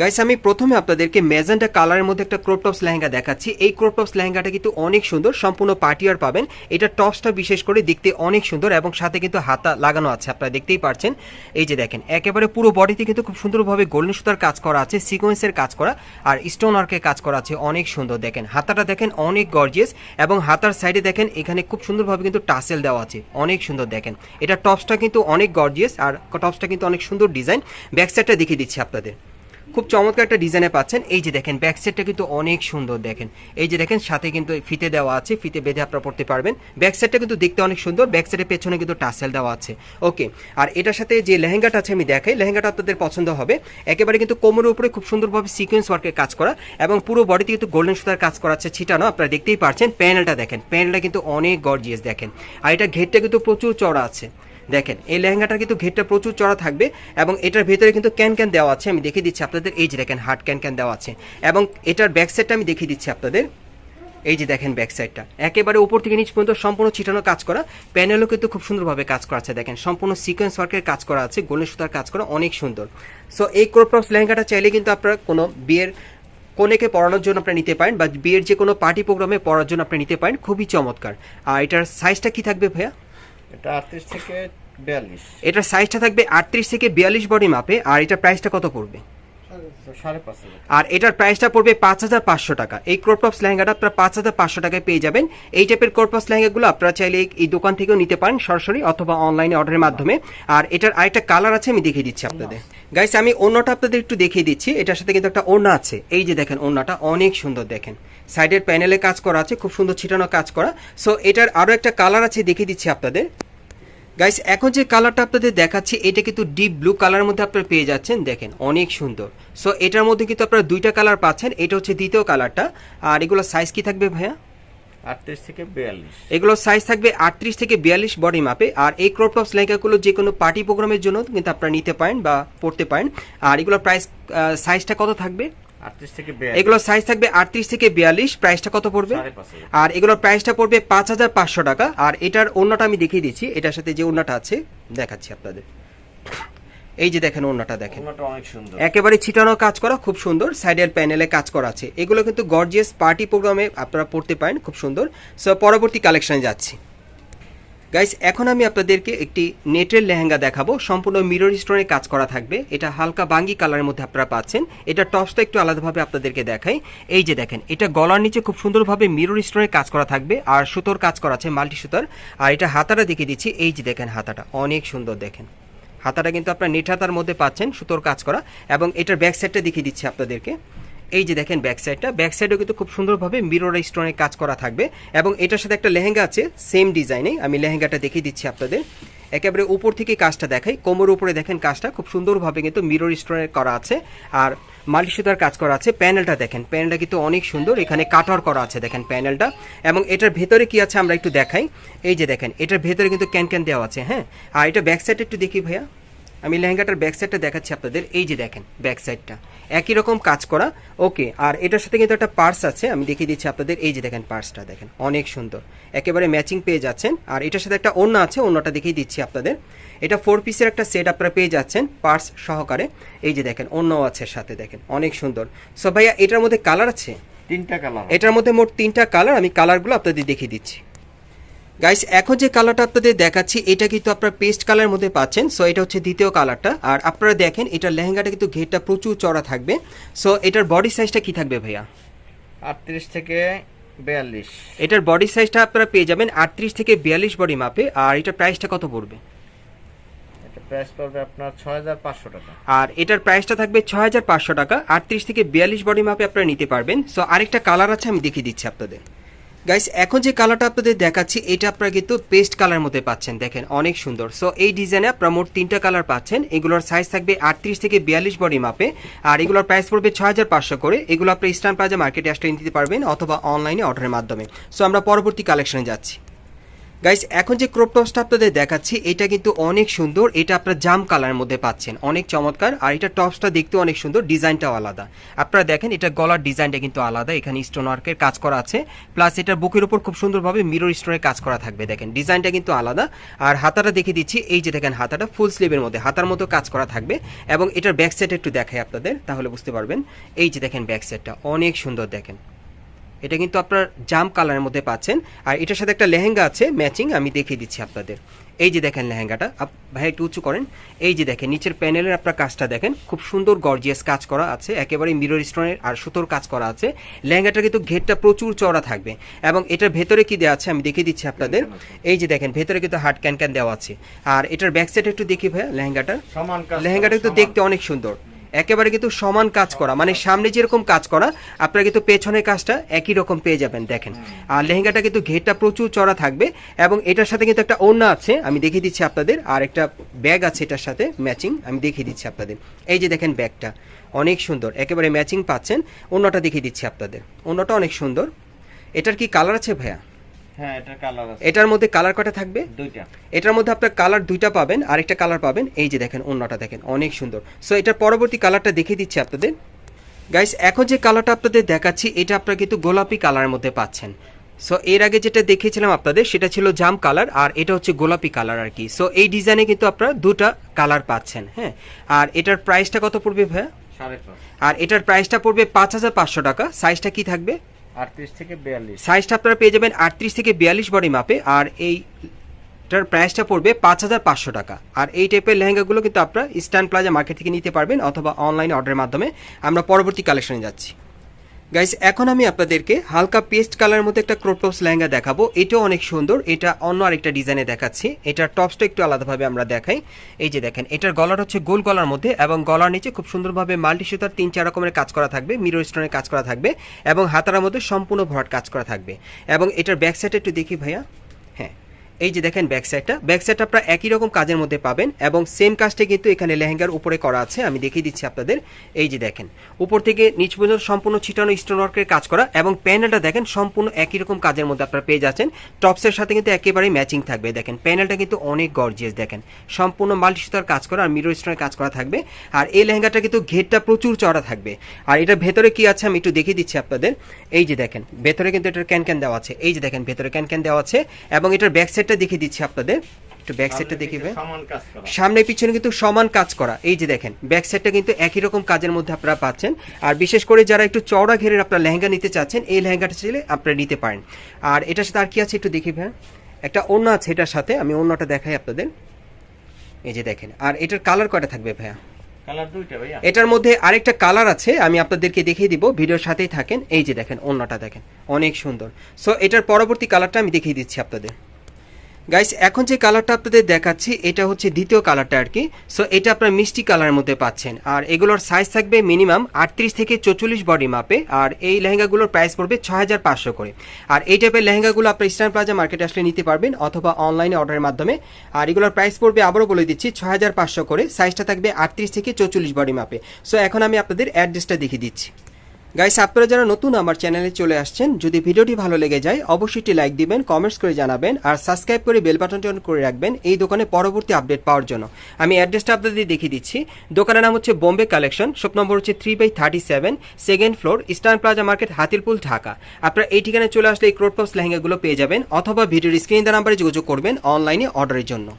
Guys আমি প্রথমে আপনাদেরকে ম্যাজেন্টা কালারের মধ্যে একটা ক্রপ টপস লেহেঙ্গা দেখাচ্ছি। এই ক্রপ টপস লেহেঙ্গাটা কিন্তু অনেক সুন্দর, সম্পূর্ণ পার্টিয়ার পাবেন। এটা টপসটা বিশেষ করে দেখতে অনেক সুন্দর এবং সাথে কিন্তু হাতা লাগানো আছে, আপনারা দেখতেই পারছেন। এই যে দেখেন, একেবারে পুরো বডিতে কিন্তু খুব সুন্দরভাবে গোল্ডেন সুতার কাজ করা আছে সিকোয়েন্সের কাজ করা, আর স্টোন ওয়ার্কের কাজ করা আছে, অনেক সুন্দর দেখেন। হাতাটা দেখেন অনেক গর্জিয়াস এবং হাতার সাইডে দেখেন, এখানে খুব সুন্দরভাবে কিন্তু টাসেল দেওয়া আছে, অনেক সুন্দর দেখেন। এটা টপসটা কিন্তু অনেক গর্জিয়াস আর টপসটা কিন্তু অনেক সুন্দর ডিজাইন ব্যাক সাইডটা দেখিয়ে দিচ্ছি আপনাদের। খুব চমৎকার একটা ডিজাইনে পাচ্ছেন। এই যে দেখেন ব্যাক সেটটা কিন্তু অনেক সুন্দর দেখেন। এই যে দেখেন, সাথে কিন্তু ফিতে দেওয়া আছে, ফিতে বেঁধে আপনারা পড়তে পারবেন। ব্যাক সেটটা কিন্তু দেখতে অনেক সুন্দর ব্যাক সেটের পেছনে কিন্তু টাসেল দেওয়া আছে। ওকে আর এটার সাথে যে লেহেঙ্গাটা আছে, আমি দেখাই। লেহেঙ্গাটা আপনাদের পছন্দ হবে। একেবারে কিন্তু কোমরের উপরে খুব সুন্দরভাবে সিকোয়েন্স ওয়ার্কের কাজ করা এবং পুরো বডিতে কিন্তু গোল্ডেন সুতার কাজ করা আছে ছিটানো, আপনারা দেখতেই পারছেন। প্যানেলটা দেখেন প্যানেলটা কিন্তু অনেক গর্জিয়াস দেখেন। আর এটা ঘেরটা কিন্তু প্রচুর চড়া আছে। দেখেন, এই লেহেঙ্গাটার কিন্তু ঘেরটা প্রচুর চড়া থাকবে এবং এটার ভেতরে কিন্তু ক্যান ক্যান দেওয়া আছে। আমি দেখিয়ে দিচ্ছি আপনাদের। এই যে দেখেন, হার্ট ক্যান ক্যান দেওয়া আছে। এবং এটার ব্যাক সাইডটা আমি দেখিয়ে দিচ্ছি আপনাদের। এই যে দেখেন ব্যাক সাইডটা। একেবারে উপর থেকে নিচ পর্যন্ত সম্পূর্ণ ছিটানো কাজ করা। প্যানেলও কিন্তু খুব সুন্দরভাবে কাজ করা আছে। দেখেন, সম্পূর্ণ সিকোয়েন্স ওয়ার্কের কাজ করা আছে। গোলের সুতার কাজ করা অনেক সুন্দর। সো এই ক্রোপ্রস লেহেঙ্গাটা চাইলে কিন্তু আপনারা কোনো বিয়ের কনেকে পড়ানোর জন্য আপনারা নিতে পারেন বা বিয়ের যে কোনো পার্টি প্রোগ্রামে পড়ার জন্য আপনি নিতে পারেন। খুবই চমৎকার। আর এটার সাইজটা কি থাকবে ভাইয়া? এটা আটত্রিশ থেকে এটার সাইজটা থাকবে আটত্রিশ থেকে বিয়াল্লিশ বডি মাপে আর এটার প্রাইসটা কত পড়বে? আর এটার প্রাইসটা পড়বে পাঁচ হাজার পাঁচশো টাকা। এই ক্রোপটপস লেহেঙ্গাটা আপনারা পাঁচ হাজার পাঁচশো টাকায় পেয়ে যাবেন। এই টাইপের ক্রোপটপস লেহেঙ্গাগুলো আপনারা চাইলে এই- এই দোকান থেকেও নিতে পারেন সরাসরি অথবা অনলাইনে অর্ডারের মাধ্যমে। আর এটার আরেকটা কালার আছে আমি দেখিয়ে দিচ্ছি আপনাদের। গাইস আমি অন্যটা আপনাদের একটু দেখিয়ে দিচ্ছি। এটার সাথে কিন্তু একটা ওড়না আছে। এই যে দেখেন ওড়নাটা অনেক সুন্দর দেখেন। সাইডের প্যানেলে কাজ করা আছে খুব সুন্দর ছিটানো কাজ করা। সো এটার আরও একটা কালার আছে দেখিয়ে দিচ্ছি আপনাদের। গাইস এখন যে কালারটা আপনাদের দেখাচ্ছি এটা কিন্তু ডিপ ব্লু কালারের মধ্যে আপনারা পেয়ে যাচ্ছেন। দেখেন অনেক সুন্দর। সো এটার মধ্যে কিন্তু আপনারা দুইটা কালার পাচ্ছেন। এটা হচ্ছে দ্বিতীয় কালারটা আর এগুলো সাইজ কি থাকবে ভাইয়া? আটত্রিশ থেকে বিয়াল্লিশ। এগুলো সাইজ থাকবে আটত্রিশ থেকে বিয়াল্লিশ বডি মাপে আর এই ক্রপ টপস লেহেঙ্গাগুলো যে কোনো পার্টি প্রোগ্রামের জন্য কিন্তু আপনারা নিতে পারেন বা পড়তে পারেন। আর এগুলোর প্রাইস সাইজটা কত থাকবে? এগুলোর সাইজ থাকবে আটত্রিশ থেকে বিয়াল্লিশ প্রাইসটা কত পড়বে? আর এগুলোর প্রাইসটা পড়বে পাঁচ হাজার পাঁচশো টাকা। আর এটার ওড়নাটা আমি দেখিয়ে দিচ্ছি। এটার সাথে যে ওড়নাটা আছে দেখাচ্ছি আপনাদের। এই যে দেখেন দেখেন। ওনাটা সুন্দর। একেবারে ছিটানো কাজ করা খুব সুন্দর। সাইডের প্যানেলে কাজ করা আছে। এগুলো কিন্তু গর্জিয়াস পার্টি প্রোগ্রামে আপনারা পড়তে পারেন খুব সুন্দর। সো পরবর্তী কালেকশনে যাচ্ছি। গাইস এখন আমি আপনাদেরকে একটি নেটের লেহেঙ্গা দেখাবো। সম্পূর্ণ মিরর স্টোনে কাজ করা থাকবে। এটা হালকা বাঙ্গি কালারের মধ্যে আপনারা পাচ্ছেন। এটা টপসটা একটু আলাদাভাবে আপনাদেরকে দেখাই। এই যে দেখেন, এটা গলার নিচে খুব সুন্দরভাবে মিরর স্টোনে কাজ করা থাকবে আর সুতোর কাজ করা আছে মাল্টি সুতার। আর এটা হাতাটা দেখিয়ে দিচ্ছি। এই যে দেখেন হাতাটা, অনেক সুন্দর দেখেন। হাতাটা কিন্তু আপনার নেট হাতার মধ্যে পাচ্ছেন সুতোর কাজ করা। এবং এটার ব্যাক সাইডটা দেখিয়ে দিচ্ছি আপনাদেরকে। এই যে দেখেন ব্যাক সাইডটা ব্যাক সাইডেও কিন্তু খুব সুন্দরভাবে মিরর স্টোনে কাজ করা থাকবে এবং এটার সাথে একটা লেহেঙ্গা আছে সেম ডিজাইনে আমি লেহেঙ্গাটা দেখিয়ে দিচ্ছি আপনাদের। একেবারে উপর থেকে কাজটা দেখাই। কোমর উপরে দেখেন কাজটা, খুব সুন্দরভাবে কিন্তু মিরর স্টোনে করা আছে। আর মাল্টি সুতার কাজ করা আছে। প্যানেলটা দেখেন, প্যানেলটা কিন্তু অনেক সুন্দর। এখানে কাটার করা আছে দেখেন প্যানেলটা। এবং এটার ভেতরে কি আছে আমরা একটু দেখাই। এই যে দেখেন, এটার ভেতরে কিন্তু ক্যান ক্যান দেওয়া আছে হ্যাঁ। আর এটা ব্যাক সাইড একটু দেখি ভাইয়া। আমি লেহেঙ্গাটার ব্যাক সাইডটা দেখাচ্ছি আপনাদের। এই যে দেখেন ব্যাক সাইডটা একই রকম কাজ করা। ওকে আর এটার সাথে কিন্তু একটা পার্স আছে। আমি দেখিয়ে দিচ্ছি আপনাদের। এই যে দেখেন পার্সটা দেখেন। অনেক সুন্দর। একেবারে ম্যাচিং পেয়ে যাচ্ছেন। আর এটার সাথে একটা ওড়না আছে। ওড়নাটা দেখিয়ে দিচ্ছি আপনাদের। এটা ফোর পিসের একটা সেট আপনারা পেয়ে যাচ্ছেন পার্স সহকারে। এই যে দেখেন অন্যও আছে সাথে দেখেন। অনেক সুন্দর। সো ভাইয়া এটার মধ্যে কালার আছে? তিনটা কালার এটার মধ্যে মোট তিনটা কালার আমি কালারগুলো আপনাদের দেখিয়ে দিচ্ছি। গাইস এখন যে কালারটা আপনাদের দেখাচ্ছি এটা কিন্তু আপনারা পেস্ট কালারের মধ্যে পাচ্ছেন সো এটা হচ্ছে দ্বিতীয় কালারটা আর আপনারা দেখেন এটার লেহেঙ্গাটা কিন্তু ঘেরটা প্রচুর চড়া থাকবে। সো এটার বডি সাইজটা কি থাকবে ভাইয়া? আটত্রিশ থেকে বিয়াল্লিশ। এটার বডি সাইজটা আপনারা পেয়ে যাবেন আটত্রিশ থেকে বিয়াল্লিশ বডি মাপে আর এটার প্রাইসটা কত পড়বে? এটা প্রাইস পড়বে আপনার ছয় হাজার পাঁচশো টাকা। আর এটার প্রাইসটা থাকবে ছয় হাজার পাঁচশো টাকা আটত্রিশ থেকে বিয়াল্লিশ বডি মাপে আপনারা নিতে পারবেন। সো আরেকটা কালার আছে আমি দেখিয়ে দিচ্ছি আপনাদের। গাইস এখন যে কালারটা আপনাদের দেখাচ্ছি, এটা আপনারা কিন্তু পেস্ট কালার মধ্যে পাচ্ছেন, দেখেন, অনেক সুন্দর। সো এই ডিজাইনে আপনারা মোট তিনটা কালার পাচ্ছেন। এগুলোর সাইজ থাকবে আটত্রিশ থেকে বিয়াল্লিশ বডি মাপে আর এগুলোর প্রাইস পড়বে ছ হাজার পাঁচশো করে। এগুলো আপনি ইস্টার্ন প্লাজা মার্কেটে আসলে নিতে পারবেন অথবা অনলাইনে অর্ডারের মাধ্যমে। সো আমরা পরবর্তী কালেকশনে যাচ্ছি। গাইস এখন যে ক্রপ টপসটা আপনাদের দেখাচ্ছি, এটা কিন্তু অনেক সুন্দর। এটা আপনার জাম কালারের মধ্যে পাচ্ছেন। অনেক চমৎকার। আর এটা টপসটা দেখতে অনেক সুন্দর। ডিজাইনটাও আলাদা। আপনারা দেখেন, এটা গলার ডিজাইনটা কিন্তু আলাদা। এখানে স্টোন ওয়ার্কের কাজ করা আছে। প্লাস এটা বুকের উপর খুব সুন্দরভাবে মিরর স্টোনের কাজ করা থাকবে। দেখেন ডিজাইনটা কিন্তু আলাদা। আর হাতাটা দেখে দিচ্ছি। এই যে দেখেন হাতাটা ফুল স্লিভের মধ্যে। হাতার মতো কাজ করা থাকবে। এবং এটার ব্যাক একটু দেখাই আপনাদের, তাহলে বুঝতে পারবেন। এই যে দেখেন ব্যাক সাইডটা অনেক সুন্দর দেখেন। এটা কিন্তু আপনার জাম কালারের মধ্যে পাচ্ছেন। আর এটার সাথে একটা লেহেঙ্গা আছে ম্যাচিং আমি দেখিয়ে দিচ্ছি আপনাদের। এই যে দেখেন লেহেঙ্গাটা ভাই একটু উঁচু করেন। এই যে দেখেন নিচের প্যানেলের আপনার কাজটা দেখেন। খুব সুন্দর গর্জিয়াস কাজ করা আছে একেবারে মিরর স্টোনের আর সুতোর কাজ করা আছে। লেহেঙ্গাটা কিন্তু ঘেরটা প্রচুর চওড়া থাকবে। এবং এটার ভেতরে কি দেওয়া আছে আমি দেখিয়ে দিচ্ছি আপনাদের। এই যে দেখেন ভেতরে কিন্তু হার্ড ক্যান ক্যান দেওয়া আছে। আর এটার ব্যাক সাইড একটু দেখি ভাইয়া লেহেঙ্গাটা। লেহেঙ্গাটা কিন্তু দেখতে অনেক সুন্দর। একেবারে কিন্তু সমান কাজ করা মানে সামনে যেরকম কাজ করা, আপনারা কিন্তু পেছনের কাজটা একই রকম পেয়ে যাবেন, দেখেন। আর লেহেঙ্গাটা কিন্তু ঘেরটা প্রচুর চড়া থাকবে এবং এটার সাথে কিন্তু একটা ওড়না আছে, আমি দেখিয়ে দিচ্ছি আপনাদের, আর একটা ব্যাগ আছে এটার সাথে ম্যাচিং, আমি দেখিয়ে দিচ্ছি আপনাদের। এই যে দেখেন ব্যাগটা, অনেক সুন্দর, একেবারে ম্যাচিং পাচ্ছেন অন্যটা দেখিয়ে দিচ্ছি আপনাদের। অন্যটা অনেক সুন্দর। এটার কি কালার আছে ভাইয়া? হ্যাঁ এটা কালার আছে। এটার মধ্যে কালার কটা থাকবে? দুইটা। এটার মধ্যে আপনার কালার দুইটা পাবেন আরেকটা কালার পাবেন। এই যে দেখেন অন্যটা দেখেন অনেক সুন্দর। সো এটার পরবর্তী কালারটা দেখিয়ে দিচ্ছি আপনাদের। গাইস এখন যে কালারটা আপনাদের দেখাচ্ছি এটা আপনারা কিন্তু গোলাপি কালারের মধ্যে পাচ্ছেন। সো এর আগে যেটা দেখিয়েছিলাম আপনাদের সেটা ছিল জাম কালার আর এটা হচ্ছে গোলাপি কালার আর কি। সো এই ডিজাইনে কিন্তু আপনারা দুটা কালার পাচ্ছেন হ্যাঁ। আর এটার প্রাইসটা কত পড়বে ভাইয়া? আর এটার প্রাইসটা পড়বে পাঁচ হাজার পাঁচশো টাকা। সাইজটা কি থাকবে? সাইজটা আপনারা পেয়ে যাবেন আটত্রিশ থেকে বিয়াল্লিশ বডি মাপে, আর এইটার প্রাইসটা পড়বে পাঁচ হাজার পাঁচশো টাকা। আর এই টাইপের লেহেঙ্গাগুলো কিন্তু আপনারা স্ট্যান্ড প্লাজা মার্কেট থেকে নিতে পারবেন অথবা অনলাইন অর্ডারের মাধ্যমে। আমরা পরবর্তী কালেকশনে যাচ্ছি। গাইস এখন আমি আপনাদেরকে হালকা পেস্ট কালারের মধ্যে একটা ক্রোপটপস লেহেঙ্গা দেখাবো। এটাও অনেক সুন্দর। এটা অন্য আরেকটা ডিজাইনে দেখাচ্ছি। এটার টপসটা একটু আলাদাভাবে আমরা দেখাই। এই যে দেখেন, এটার গলার হচ্ছে গোল গলার মধ্যে এবং গলার নিচে খুব সুন্দরভাবে মাল্টি সুতার তিন চার রকমের কাজ করা থাকবে মিরর স্টোনের কাজ করা থাকবে এবং হাতার মধ্যে সম্পূর্ণ ভরাট কাজ করা থাকবে। এবং এটার ব্যাক সাইডে একটু দেখি ভাইয়া। হ্যাঁ এই যে দেখেন ব্যাক সাইডটা ব্যাক সাইডটা আপনারা একই রকম কাজের মধ্যে পাবেন এবং সেম কাজটা কিন্তু এখানে লেহেঙ্গার উপরে করা আছে, আমি দেখিয়ে দিচ্ছি আপনাদের। এই যে দেখেন, উপর থেকে নিচ পর্যন্ত সম্পূর্ণ ছিটানো স্টোন ওয়ার্কের কাজ করা এবং প্যানেলটা দেখেন সম্পূর্ণ একই রকম কাজের মধ্যে আপনারা পেয়ে যাচ্ছেন। টপসের সাথে কিন্তু একেবারেই ম্যাচিং থাকবে, দেখেন প্যানেলটা কিন্তু অনেক গর্জিয়াস দেখেন। সম্পূর্ণ মাল্টি সুতার কাজ করা আর মিরর স্টোনের কাজ করা থাকবে। আর এই লেহেঙ্গাটা কিন্তু ঘেরটা প্রচুর চড়া থাকবে। আর এটা ভেতরে কি আছে আমি একটু দেখিয়ে দিচ্ছি আপনাদের। এই যে দেখেন, ভেতরে কিন্তু এটার ক্যান ক্যান দেওয়া আছে। এই যে দেখেন, ভেতরে ক্যান ক্যান দেওয়া আছে এবং এটার ব্যাক সাইডটা দেখিয়ে দিচ্ছি আপনাদের। একটু ব্যাক সাইডটা দেখিবে সমান পিছনে কিন্তু সমান কাজ করা। এই যে দেখেন ব্যাক সাইডটা কিন্তু একই রকম কাজের মধ্যে আপনারা পাচ্ছেন। আর বিশেষ করে যারা একটু চওড়া ঘেরের আপনারা লেহেঙ্গা নিতে চাচ্ছেন এই লেহেঙ্গাটা চাইলে আপনারা নিতে পারেন। আর এটার সাথে আর কি আছে একটু দেখি ভাই একটা অন্য আছে এটার সাথে আমি অন্যটা দেখাই আপনাদের। এই যে দেখেন আর এটার কালার কয়টা থাকবে ভাইয়া? এটার মধ্যে আরেকটা কালার আছে আমি আপনাদেরকে দেখিয়ে দিব ভিডিওর সাথেই থাকেন। এই যে দেখেন অন্যটা দেখেন অনেক সুন্দর। সো এটার পরবর্তী কালারটা আমি দেখিয়ে দিচ্ছি আপনাদের। গাইস এখন যে কালারটা আপনাদের দেখাচ্ছি, এটা হচ্ছে দ্বিতীয় কালারটা আর কি। সো এটা আপনার মিষ্টি কালারের মধ্যে পাচ্ছেন। আর এগুলোর সাইজ থাকবে মিনিমাম আটত্রিশ থেকে চৌচল্লিশ বডি মাপে। আর এই লেহেঙ্গাগুলোর প্রাইস পড়বে ছয় হাজার পাঁচশো করে। আর এই টাইপের লেহেঙ্গাগুলো আপনার ইস্টার্ন প্লাজা মার্কেটে আসলে নিতে পারবেন অথবা অনলাইনে অর্ডারের মাধ্যমে। আর এগুলোর প্রাইস পড়বে, আবারও বলে দিচ্ছি, ছয় হাজার পাঁচশো করে। সাইজটা থাকবে আটত্রিশ থেকে চৌচল্লিশ বডি মাপে। সো এখন আমি আপনাদের অ্যাড্রেসটা দেখিয়ে দিচ্ছি। গাইস আপনারা যারা নতুন আমার চ্যানেলে চলে আসছেন, যদি ভিডিওটি ভালো লেগে যায়, অবশ্যই একটি লাইক দিবেন কমেন্টস করে জানাবেন, আর সাবস্ক্রাইব করে বেল বাটনটি অন করে রাখবেন এই দোকানে পরবর্তী আপডেট পাওয়ার জন্য। আমি অ্যাড্রেসটা আপনাদের দেখিয়ে দিচ্ছি। দোকানের নাম হচ্ছে বোম্বে কালেকশন শপ নম্বর হচ্ছে three by thirty seven second floor eastern plaza market Hatirpul Dhaka আপনারা এই ঠিকানায় চলে আসলে এই ক্রোডপস লেহেঙ্গাগুলো পেয়ে যাবেন, অথবা ভিডিওর স্ক্রিন নাম্বারে যোগাযোগ করবেন অনলাইনে অর্ডারের জন্য।